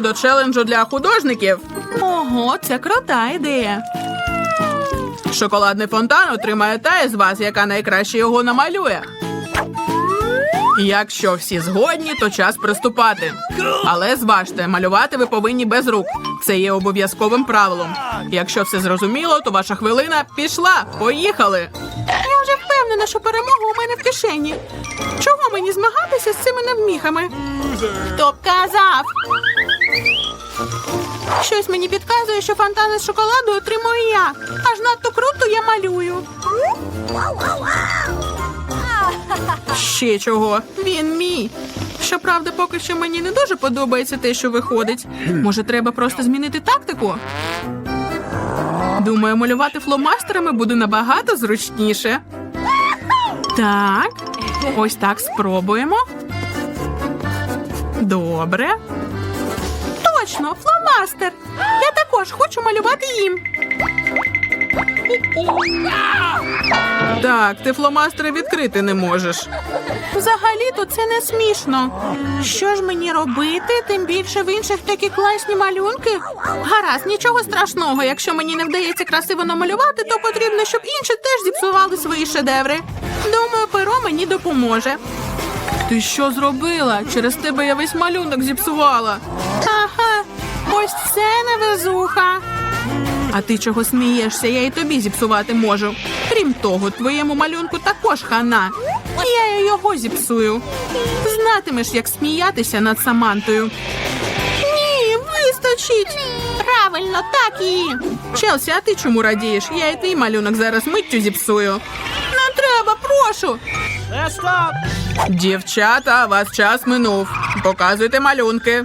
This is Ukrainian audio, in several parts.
Перейдемо до челенджу для художників. Ого, це крута ідея. Шоколадний фонтан отримає та із вас, яка найкраще його намалює. Якщо всі згодні, то час приступати. Але зважте, малювати ви повинні без рук. Це є обов'язковим правилом. Якщо все зрозуміло, то ваша хвилина пішла. Поїхали! Я вже впевнена, що перемога у мене в кишені. Чого мені змагатися з цими навміхами? Хто б казав? Щось мені підказує, що фонтани з шоколаду отримую я. Аж надто круто я малюю. Ще чого? Він мій. Щоправда, поки що мені не дуже подобається те, що виходить. Може, треба просто змінити тактику? Думаю, малювати фломастерами буде набагато зручніше. Так, ось так спробуємо. Добре. Точно. Я також хочу малювати їм. Так, ти фломастери відкрити не можеш. Взагалі-то це не смішно. Що ж мені робити? Тим більше в інших такі класні малюнки. Гаразд, нічого страшного. Якщо мені не вдається красиво намалювати, то потрібно, щоб інші теж зіпсували свої шедеври. Думаю, перо мені допоможе. Ти що зробила? Через тебе я весь малюнок зіпсувала. Ось це невезуха. А ти чого смієшся? Я і тобі зіпсувати можу. Крім того, твоєму малюнку також хана. Я і його зіпсую. Знатимеш, як сміятися над Самантою. Ні, вистачить. Правильно, так і. Челсі, а ти чому радієш? Я і твій малюнок зараз миттю зіпсую. Не треба, прошу. Дівчата, вас час минув. Показуйте малюнки.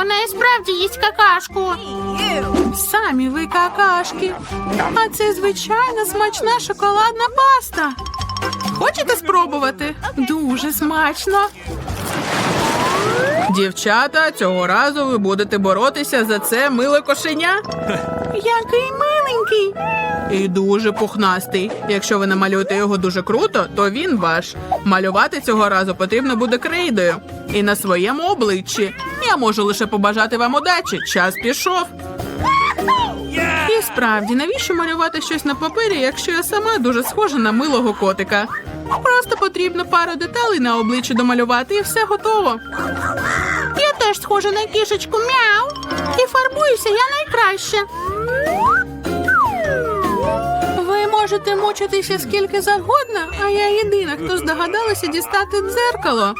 Вона і справді їсть какашку. Самі ви какашки. А це звичайна смачна шоколадна паста. Хочете спробувати? Дуже смачно. Дівчата, цього разу ви будете боротися за це миле кошеня. Який миленький. І дуже пухнастий. Якщо ви намалюєте його дуже круто, то він ваш. Малювати цього разу потрібно буде крейдою. І на своєму обличчі. Я можу лише побажати вам удачі. Час пішов. І справді, навіщо малювати щось на папері, якщо я сама дуже схожа на милого котика? Просто потрібно пару деталей на обличчі домалювати і все готово. Я теж схожа на кішечку мяу. І фарбуюся я найкраще. Ви можете мучитися скільки завгодно, а я єдина, хто здогадалася дістати дзеркало.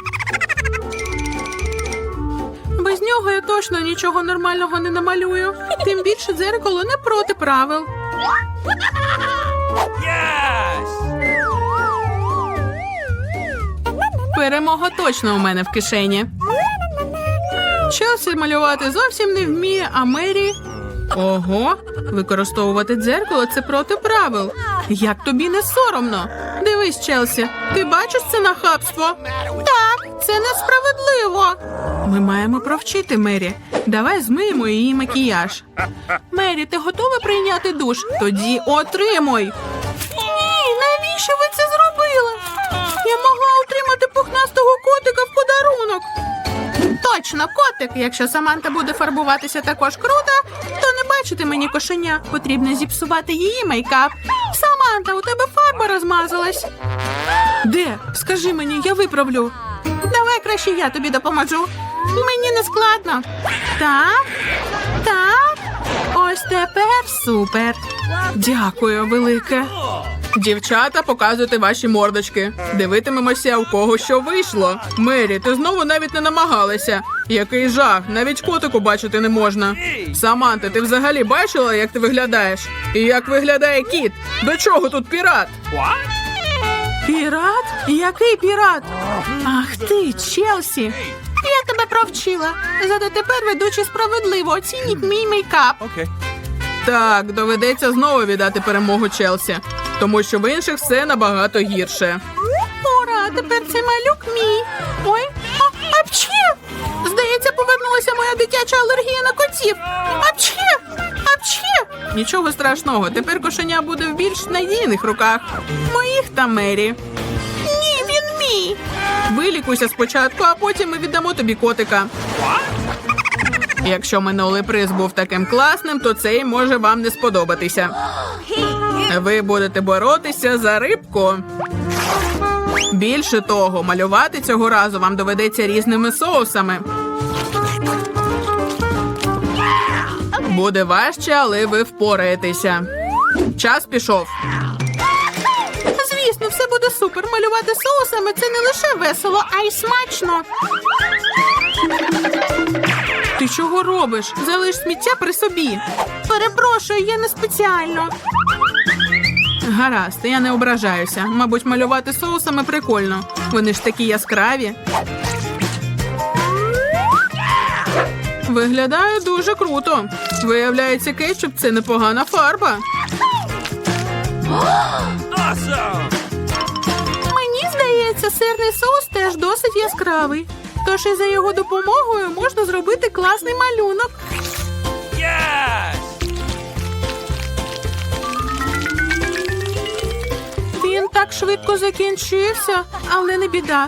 Без нього я точно нічого нормального не намалюю. Тим більше дзеркало не проти правил. Перемога точно у мене в кишені. Челсі малювати зовсім не вміє, а Мері. Ого, використовувати дзеркало це проти правил. Як тобі не соромно? Дивись, Челсі, ти бачиш це нахабство? Так, це несправедливо. Ми маємо провчити Мері. Давай змиємо її макіяж. Мері, ти готова прийняти душ? Тоді отримуй. Ні, навіщо ви це зробили? Я могла отримати пухнастого котика в подарунок. Точно, котик. Якщо Саманта буде фарбуватися також круто, то не бачити мені кошеня. Потрібно зіпсувати її мейкап. Саманта, у тебе фарба розмазалась. Де? Скажи мені, я виправлю. Давай краще я тобі допоможу. Мені не складно. Так, так. Ось тепер супер. Дякую, велике. Дівчата, показуйте ваші мордочки. Дивитимемося, у кого що вийшло. Мері, ти знову навіть не намагалася. Який жах, навіть котику бачити не можна. Саманта, ти взагалі бачила, як ти виглядаєш? І як виглядає кіт? До чого тут пірат? Пірат? Який пірат? Ах ти, Челсі. Я тебе провчила. Зате тепер ведучі справедливо оцініть мій мейкап. Так, доведеться знову віддати перемогу Челсі, тому що в інших все набагато гірше. Ура, тепер це малюк мій. Ой, а, апчі! Здається, повернулася моя дитяча алергія на котів. Апчі! Апчі! Нічого страшного, тепер кошеня буде в більш надійних руках. Моїх та Мері. Ні, він мій. Вилікуйся спочатку, а потім ми віддамо тобі котика. Якщо минулий приз був таким класним, то цей може вам не сподобатися. Ви будете боротися за рибку. Більше того, малювати цього разу вам доведеться різними соусами. Буде важче, але ви впораєтеся. Час пішов. Звісно, все буде супер. Малювати соусами це не лише весело, а й смачно. Ти чого робиш? Залиш сміття при собі. Перепрошую, я не спеціально. Гаразд, я не ображаюся. Мабуть, малювати соусами прикольно. Вони ж такі яскраві. Виглядає дуже круто. Виявляється, кетчуп це непогана фарба. Мені здається, сирний соус теж досить яскравий. Тож і за його допомогою можна зробити класний малюнок. Він так швидко закінчився, але не біда.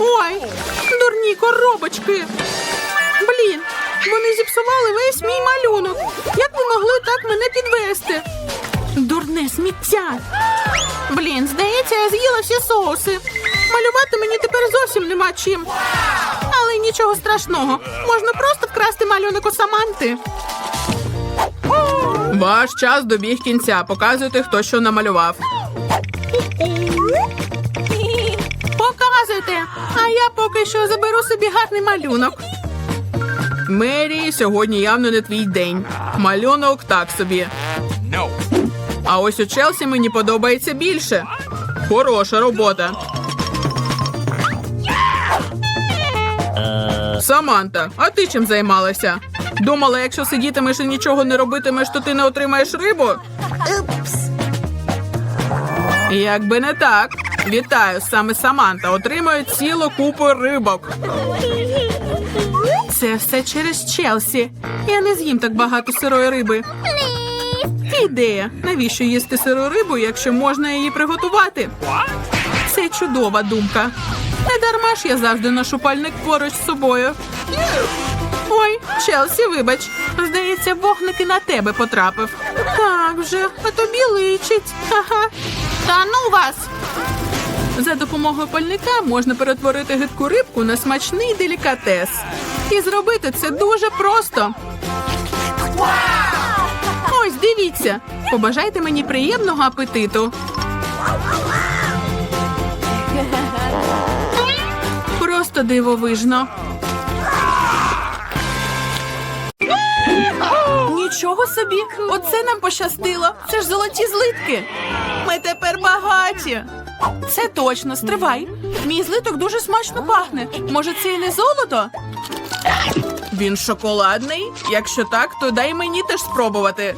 Ой, дурні коробочки. Блін, вони зіпсували весь мій малюнок. Як ви могли так мене підвести? Дурне сміття. Блін, здається, я з'їла всі соуси. Малювати мені тепер зовсім нема чим. Але нічого страшного. Можна просто вкрасти малюнок у Саманти. Ваш час добіг кінця. Показуйте, хто що намалював. А я поки що заберу собі гарний малюнок. Мері, сьогодні явно не твій день. Малюнок так собі. А ось у Челсі мені подобається більше. Хороша робота. Саманта, а ти чим займалася? Думала, якщо сидітимеш і нічого не робитимеш, то ти не отримаєш рибу? Якби не так. Вітаю, саме Саманта отримує цілу купу рибок. Це все через Челсі. Я не з'їм так багато сирої риби. Ідея. Навіщо їсти сиру рибу, якщо можна її приготувати? Це чудова думка. Не дарма ж я завжди ношу пальник поруч з собою. Ой, Челсі, вибач. Здається, вогник і на тебе потрапив. Так вже, а тобі личить. Ага. Та ну вас! За допомогою пальника можна перетворити гидку рибку на смачний делікатес. І зробити це дуже просто. Ось дивіться. Побажайте мені приємного апетиту. Просто дивовижно. Нічого собі, оце нам пощастило. Це ж золоті злитки. Ми тепер багаті. Це точно, стривай. Мій злиток дуже смачно пахне. Може, це і не золото? Він шоколадний. Якщо так, то дай мені теж спробувати.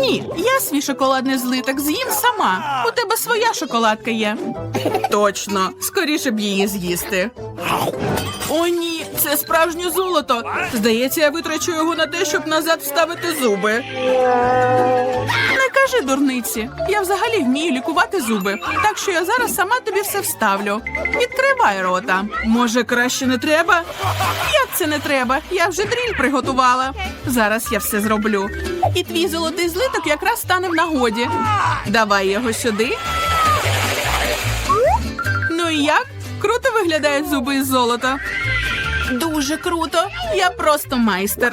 Ні, я свій шоколадний злиток з'їм сама. У тебе своя шоколадка є. Точно, скоріше б її з'їсти. О, ні, це справжнє золото. Здається, я витрачу його на те, щоб назад вставити зуби. Кажи дурниці. Я взагалі вмію лікувати зуби. Так що я зараз сама тобі все вставлю. Відкривай рота. Може, краще не треба? Як це не треба? Я вже дріль приготувала. Зараз я все зроблю. І твій золотий злиток якраз стане в нагоді. Давай його сюди. Ну і як? Круто виглядають зуби із золота. Дуже круто. Я просто майстер.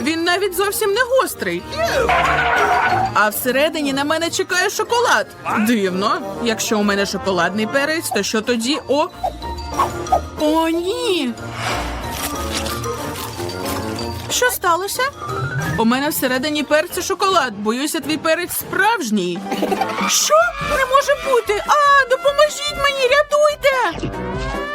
він навіть зовсім не гострий. А всередині на мене чекає шоколад. Дивно. Якщо у мене шоколадний перець, то що тоді? О. О, ні. Що сталося? У мене всередині перцю шоколад. Боюся, твій перець справжній. Що? Не може бути. А, допоможіть мені, рятуйте.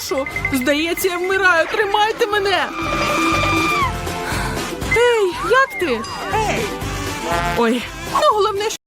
кашу. Здається, я вмираю. Тримайте мене. Ей, як ти? Ей! Ой, ну головне.